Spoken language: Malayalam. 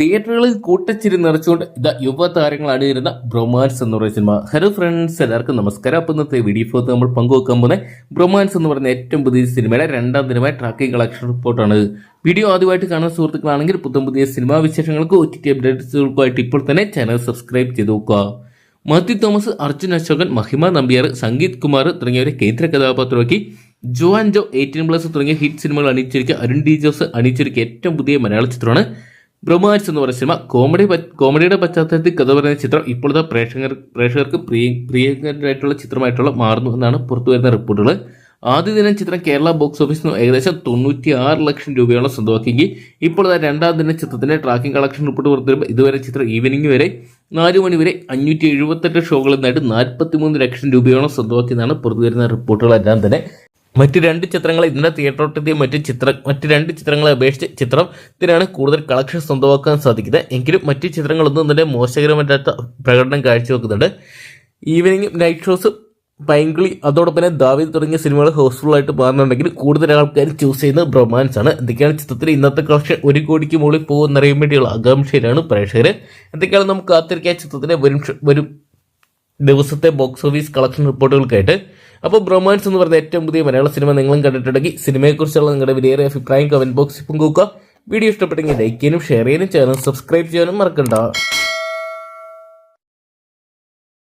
തിയേറ്ററുകളിൽ കൂട്ടച്ചിരി നിറച്ചുകൊണ്ട് ഇതാ യുവതാരങ്ങൾ അണിയിരുന്ന ബ്രൊമാൻസ് എന്ന് പറയുന്ന സിനിമ. ഹലോ ഫ്രണ്ട്സ് എല്ലാവർക്കും നമസ്കാരം. അപ്പം ഇന്നത്തെ വീഡിയോ നമ്മൾ പങ്കുവെക്കാൻ പോകുന്നത് ബ്രൊമാൻസ് എന്ന് പറയുന്ന ഏറ്റവും പുതിയ സിനിമയുടെ രണ്ടാം ദിനമായ ട്രാക്കിംഗ് കളക്ഷൻ റിപ്പോർട്ടാണ് വീഡിയോ ആദ്യമായിട്ട് കാണുന്ന സുഹൃത്തുക്കളാണെങ്കിൽ പുതിയ പുതിയ സിനിമാ വിശേഷങ്ങൾക്ക് ഒ ടി ടി അപ്ഡേറ്റ്സുകൾക്കുമായിട്ട് ഇപ്പോൾ തന്നെ ചാനൽ സബ്സ്ക്രൈബ് ചെയ്ത് നോക്കുക. മാത്യു തോമസ് അർജുൻ അശോകൻ മഹിമ നമ്പ്യാർ സംഗീത് കുമാർ തുടങ്ങിയവരെ കേന്ദ്ര കഥാപാത്രമാക്കി. Jo and Jo eighteen plus തുടങ്ങിയ ഹിറ്റ് സിനിമകൾ അണിയിച്ചിരിക്കുക. അരുൺ ഡി ജോസ് അണിയിച്ചിരിക്കുക ഏറ്റവും പുതിയ മലയാള ചിത്രമാണ്. ബ്രഹ്മാൻസ് എന്ന് പറയുന്ന സിനിമ കോമഡി കോമഡിയുടെ പശ്ചാത്തലത്തിൽ കഥ പറയുന്ന ചിത്രം ഇപ്പോഴത്തെ പ്രേക്ഷകർ പ്രേക്ഷകർക്ക് പ്രിയ പ്രിയങ്കരായിട്ടുള്ള ചിത്രമായിട്ടുള്ള മാറുന്നു എന്നാണ് പുറത്തു വരുന്ന റിപ്പോർട്ടുകൾ ആദ്യ ദിനം ചിത്രം കേരള ബോക്സ് ഓഫീസിൽ നിന്ന് ഏകദേശം തൊണ്ണൂറ്റി ആറ് ലക്ഷം രൂപയോളം സ്വന്തമാക്കിയെങ്കിൽ ഇപ്പോൾ രണ്ടാം ദിന ചിത്രത്തിന്റെ ട്രാക്കിംഗ് കളക്ഷൻ റിപ്പോർട്ട് പുറത്തു വരുമ്പോൾ ഇതുവരെ ചിത്രം ഈവനിംഗ് വരെ നാല് മണി വരെ അഞ്ഞൂറ്റി എഴുപത്തെട്ട് ഷോകളിൽ നിന്നായിട്ട് നാൽപ്പത്തി മൂന്ന് ലക്ഷം രൂപയോളം സ്വന്തമാക്കിയെന്നാണ് പുറത്തു വരുന്ന റിപ്പോർട്ടുകളെല്ലാം തന്നെ മറ്റ് രണ്ട് ചിത്രങ്ങൾ ഇതിന്റെ തിയേറ്ററോട്ടത്തെയും മറ്റ് ചിത്ര മറ്റ് രണ്ട് ചിത്രങ്ങളെ അപേക്ഷിച്ച് ചിത്രത്തിനാണ് കൂടുതൽ കളക്ഷൻ സ്വന്തമാക്കാൻ സാധിക്കുന്നത്. എങ്കിലും മറ്റ് ചിത്രങ്ങളൊന്നും തന്നെ മോശകരമല്ലാത്ത പ്രകടനം കാഴ്ചവെക്കുന്നുണ്ട്. ഈവനിങ് നൈറ്റ് ഷോസ് പൈങ്കിളി അതോടൊപ്പം തന്നെ ദാവീദ് തുടങ്ങിയ സിനിമകൾ ഹൗസ്ഫുള്ളായിട്ട് മാറുന്നുണ്ടെങ്കിൽ കൂടുതൽ ആൾക്കാർ ചൂസ് ചെയ്യുന്നത് ബ്രൊമാൻസ് ആണ്. എന്തൊക്കെയാണ് ചിത്രത്തിൽ ഇന്നത്തെ കളക്ഷൻ? ഒരു കോടിക്ക് മുകളിൽ പോകുമെന്നറിയാൻ വേണ്ടിയുള്ള ആകാംക്ഷയിലാണ് പ്രേക്ഷകർ എന്തൊക്കെയാണ് നമുക്ക് കാത്തിരിക്കാൻ ചിത്രത്തിന് വരും വരും ദിവസത്തെ ബോക്സ് ഓഫീസ് കളക്ഷൻ റിപ്പോർട്ടുകൾക്കായിട്ട് അപ്പോൾ ബ്രൊമാൻസ് എന്ന് പറയുന്ന ഏറ്റവും പുതിയ മലയാള സിനിമ നിങ്ങളും കണ്ടിട്ടുണ്ടെങ്കിൽ സിനിമയെക്കുറിച്ചുള്ള നിങ്ങളുടെ വിലയേറിയ അഭിപ്രായം കമന്റ് ബോക്സിൽ പങ്കുവെക്കുക വീഡിയോ ഇഷ്ടപ്പെട്ടെങ്കിൽ ലൈക്ക് ചെയ്യാനും ഷെയർ ചെയ്യാനും ചാനൽ സബ്സ്ക്രൈബ് ചെയ്യാനും മറക്കണ്ട.